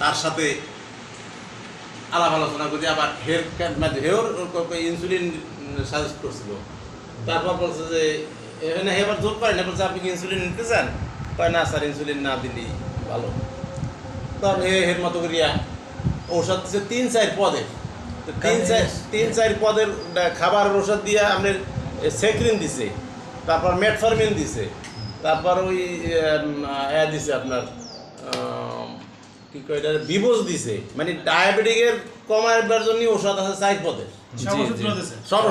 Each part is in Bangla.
তার সাথে আলাপ আলোচনা করি আবার মানে হেওর ইনসুলিন সাজেস্ট করছিল। তারপর বলছে যে এখানে এবার জোর করেন বলছে আপনি কি ইনসুলিন নিতে চান? কয় না স্যার ইনসুলিন না দিলেই ভালো। তখন হে হের মতো করিয়া ঔষধ দিচ্ছে তিন চার পদের তো তিন চার তিন চার পদের খাবার ঔষধ দিয়ে আপনার সেক্রিন দিছে তারপর মেটফরমিন দিছে তারপর ওই দিছে আপনার কি কয় এটা বিবোজ দিছে। মানে ডায়াবেটিকের কমাবার জন্য ঔষধ আছে চার পদের সব ওষুধগুলো। সব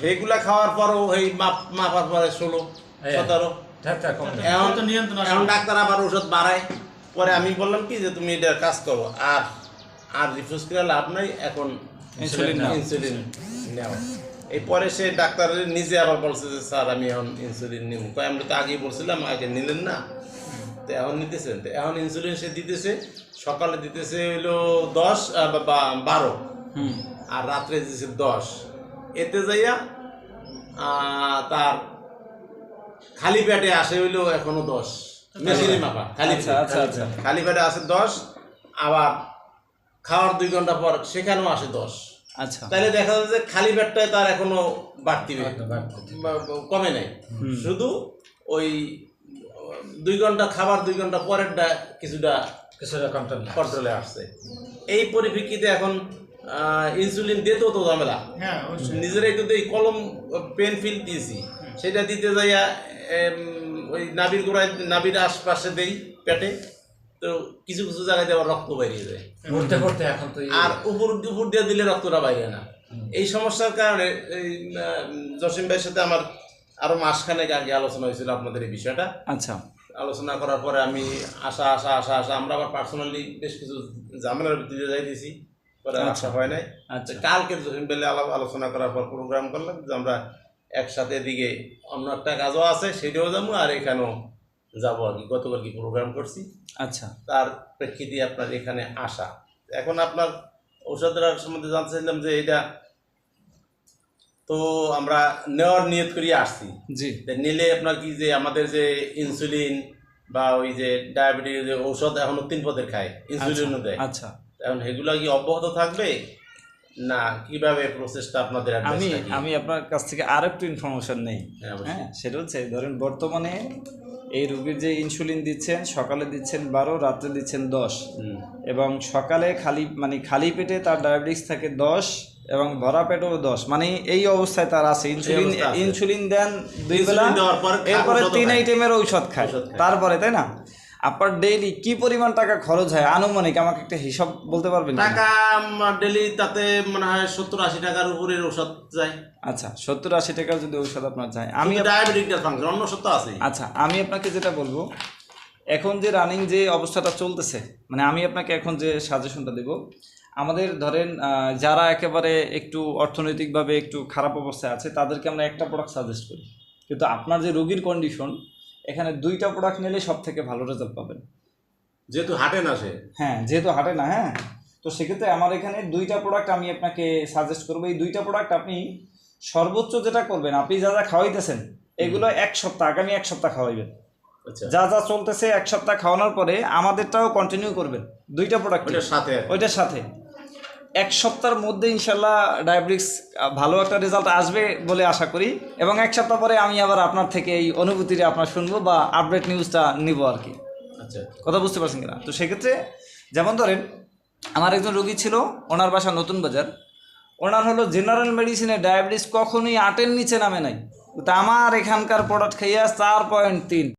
সেগুলা খাওয়ার পরও এই মাপ মাপার পরে ষোলো সতেরো। এখন তো নিয়ন্ত্রণ এখন ডাক্তার আবার ওষুধ বাড়ায়। পরে আমি বললাম কি যে তুমি এটা কাজ করো। আর আর রিফিউজ করে লাভ নাই। এখন ইনসুলিন। ইনসুলিন নেও। এই পরে সে ডাক্তার নিজে আবার বলছে যে স্যার আমি এখন ইনসুলিন নিব। কয় আমি তো আগেই বলছিলাম আগে নিলেন না। তো এখন নিতেছেন তো। এখন ইনসুলিন সে দিতেছে সকালে দিতেছে হইল দশ বারো। হুম। আর রাত্রে দিতেছে দশ। এতে যাইয়া তার খালি পেটে আসে হইল এখনও দশ। মেশিনে মাপা খালি আচ্ছা, আচ্ছা, আচ্ছা। খালি পেটে আসে দশ আবার খাওয়ার দুই ঘণ্টা পর সেখানেও আসে দশ। আচ্ছা। তাহলে দেখা যাচ্ছে যে খালি পেটটায় তার এখনও বাড়তি কমে নাই। শুধু ওই দুই ঘণ্টা খাবার দুই ঘণ্টা পরেরটা কিছুটা কিছুটা কন্ট্রোলে আসছে। এই পরিপ্রেক্ষিতে এখন ইনসুলিন দিতেও তো ঝামেলা। হ্যাঁ নিজেরাই তো এই কলম পেন ফিল দিয়েছি। সেটা দিতে যাইয়া ওই নাবির গোড়ায় নাবির আশপাশে দেই পেটে তো কিছু কিছু জায়গায় আবার রক্ত বেরিয়ে যায়। পড়তে পড়তে এখন তো আর উপর উপর দিয়ে দিলে রক্তটা বাইরে না। এই সমস্যার কারণে এই জসিম ভাইয়ের সাথে আমার আরও মাসখানেক আগে আলোচনা হয়েছিল আপনাদের এই বিষয়টা। আচ্ছা। আলোচনা করার পরে আমি আশা আশা আশা আশা আমরা আবার পার্সোনালি বেশ কিছু ঝামেলার ভিত্তিতে যাই দিয়েছি পরে আর আশা হয় নাই। আচ্ছা। কালকে বেলে আলাপ আলোচনা করার পর প্রোগ্রাম করলাম যে আমরা একসাথে এদিকে অন্য একটা কাজও আছে সেটাও যাব আর এখানেও যাব আর কি। গতকাল কি প্রোগ্রাম করছি। আচ্ছা। তার প্রেক্ষিতে আপনার এখানে আসা। এখন আপনার ঔষধের সম্বন্ধে জানতে চাইলাম যে এটা তো আমরা নেওয়ার নিয়ত করিয়ে আসছি। জি। নিলে আপনার কি যে আমাদের যে ইনসুলিন বা ওই যে ডায়াবেটিস যে ঔষধ এখনও তিন পদের খায় ইনসুলিনও দেয় আচ্ছা। এখন এগুলো কি অব্যাহত থাকবে? না কীভাবে প্রসেসটা আপনাদের আমি? আমি আপনার কাছ থেকে আর একটু ইনফরমেশন নেই। হ্যাঁ, হ্যাঁ সেটা হচ্ছে ধরেন বর্তমানে এই রোগীর যে ইনসুলিন দিচ্ছেন সকালে দিচ্ছেন বারো রাত্রে দিচ্ছেন দশ। এবং সকালে খালি মানে খালি পেটে তার ডায়াবেটিস থাকে দশ এবং ভরা পেটেও দশ মানে এই অবস্থায় তার আছে। ইনসুলিন ইনসুলিন দেন দুই বেলা এরপরে তিন আইটেমের ঔষধ খায়। তারপরে তাই না? আপনার ডেইলি কি পরিমাণ টাকা খরচ হয়? আনুমানিক আমাকে একটা হিসাব বলতে পারবেন টাকা ডেলি তাতে মনে হয় সত্তর আশি টাকার উপরের ঔষধ যায়। আচ্ছা সত্তর আশি টাকার যদি ঔষধ আপনার যায় আমি ডায়াবেটিকটার ফাংশন অন্য তো আছে আচ্ছা আমি আপনাকে যেটা বলব এখন যে রানিং যে অবস্থাটা চলতেছে মানে আমি আপনাকে এখন যে সাজেশনটা দেব আমাদের ধরেন যারা একেবারে একটু অর্থনৈতিকভাবে একটু খারাপ অবস্থায় আছে তাদেরকে আমরা একটা প্রোডাক্ট সাজেস্ট করি। কিন্তু আপনার যে রোগীর কন্ডিশন এখানে দুইটা প্রোডাক্ট নিলে সব থেকে ভালো রেজাল্ট পাবেন। যেহেতু হাটে না সে। হ্যাঁ যেহেতু হাটে না হ্যাঁ। তো সেক্ষেত্রে আমার এখানে দুইটা প্রোডাক্ট আমি আপনাকে সাজেস্ট করব। এই দুইটা প্রোডাক্ট আপনি সর্বোচ্চ যেটা করবেন আপনি যা যা খাওয়াইতেছেন এগুলো এক সপ্তাহ আগামী এক সপ্তাহ খাওয়াইবেন। আচ্ছা। যা যা চলতেছে এক সপ্তাহ খাওয়ানোর পরে আমাদেরটাও কন্টিনিউ করবেন। দুইটা প্রোডাক্ট ওইটার সাথে ওইটার সাথে। এক সপ্তাহের মধ্যে ইনশাল্লাহ ডায়াবেটিক্স ভালো একটা রেজাল্ট আসবে বলে আশা করি। এবং এক সপ্তাহ পরে আমি আবার আপনার থেকে এই অনুভূতিটা আপনার শুনব বা আপডেট নিউজটা নিব আর কি। আচ্ছা। কথা বুঝতে পারছেন কিনা? তো সেক্ষেত্রে যেমন ধরেন আমার একজন রোগী ছিল ওনার বাসা নতুন বাজার। ওনার হলো জেনারেল মেডিসিনে ডায়াবেটিস কখনোই আটের নিচে নামে নাই। তা আমার এখানকার প্রোডাক্ট খাইয়া চার পয়েন্ট তিন।